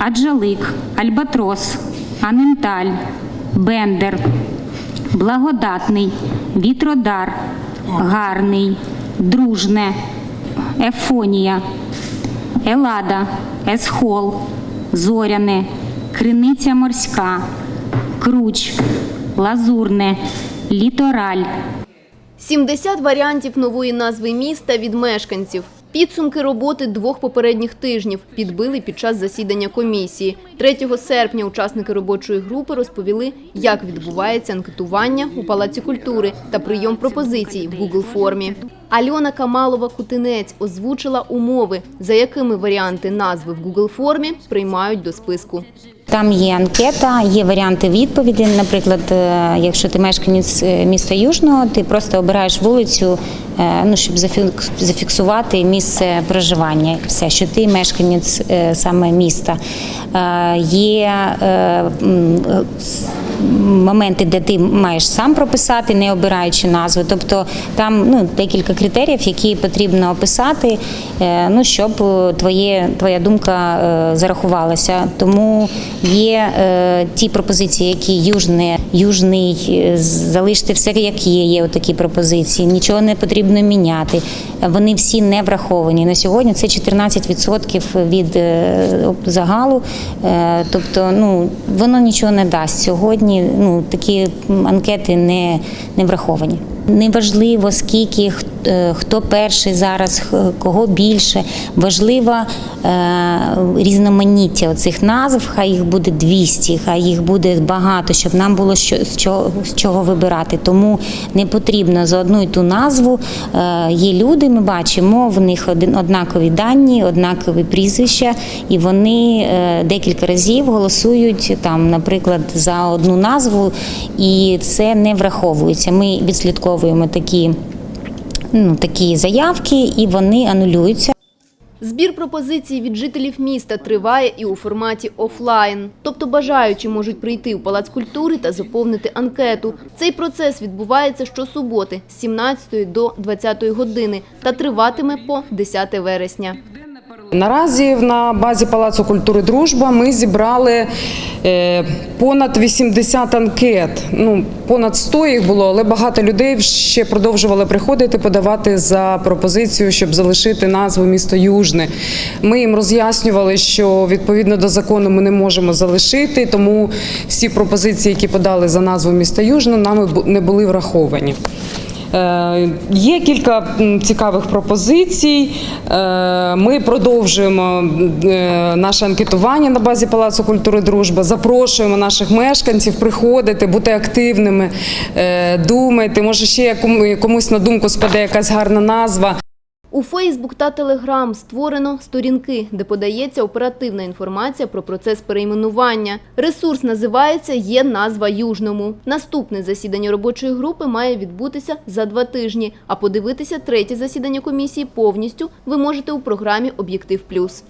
Аджалик, Альбатрос, Аненталь, Бендер, Благодатний, Вітродар, Гарний, Дружне, Ефонія, Елада, Есхол, Зоряне, Криниця Морська, Круч, Лазурне, Літораль. 70 варіантів нової назви міста від мешканців. Підсумки роботи двох попередніх тижнів підбили під час засідання комісії. 3 серпня учасники робочої групи розповіли, як відбувається анкетування у Палаці культури та прийом пропозицій в Google формі. Альона Камалова-Кутинець озвучила умови, за якими варіанти назви в Google формі приймають до списку. Там є анкета, є варіанти відповіді. Наприклад, е, якщо ти мешканець е, міста Южного, ти просто обираєш вулицю, ну щоб зафік- зафіксувати місце проживання. Все, що ти мешканець е, саме міста. Е, Є е, е, моменти, де ти маєш сам прописати, не обираючи назву. Тобто там ну, декілька критеріїв, які потрібно описати, е, ну, щоб твоє, твоя думка е, зарахувалася. Тому є е, ті пропозиції, які южне, южний, залишити все як є. Є такі пропозиції, нічого не потрібно міняти. Вони всі не враховані. На сьогодні це 14% від загалу. Тобто, ну воно нічого не дасть. Сьогодні ну такі анкети не, не враховані. Неважливо, скільки е, хто перший зараз, кого більше. Важлива е, різноманіття оцих назв. Хай їх буде 200, хай їх буде багато, щоб нам було що з чого, вибирати. Тому не потрібно за одну і ту назву. Е, є люди, ми бачимо, в них однакові дані, однакові прізвища, і вони декілька разів голосують там, наприклад, за одну назву, і це не враховується. Ми відслідковуємо такі, ну, такі заявки, і вони анулюються. Збір пропозицій від жителів міста триває і у форматі офлайн. Тобто бажаючі можуть прийти у Палац культури та заповнити анкету. Цей процес відбувається щосуботи з 17 до 20 години та триватиме по 10 вересня. Наразі на базі Палацу культури Дружба ми зібрали е, понад 80 анкет. Ну, понад 100 їх було, але багато людей ще продовжували приходити, подавати за пропозицію, щоб залишити назву місто Южне. Ми їм роз'яснювали, що відповідно до закону ми не можемо залишити, тому всі пропозиції, які подали за назву міста Южне, нами не були враховані. Е, Є кілька цікавих пропозицій. Е, Ми продовжуємо е, наше анкетування на базі Палацу культури Дружба. Запрошуємо наших мешканців приходити, бути активними, думати. Може, ще комусь на думку спаде якась гарна назва. У Фейсбук та Телеграм створено сторінки, де подається оперативна інформація про процес перейменування. Ресурс називається «Є назва Южному». Наступне засідання робочої групи має відбутися за два тижні, а подивитися третє засідання комісії повністю ви можете у програмі «Об'єктив Плюс».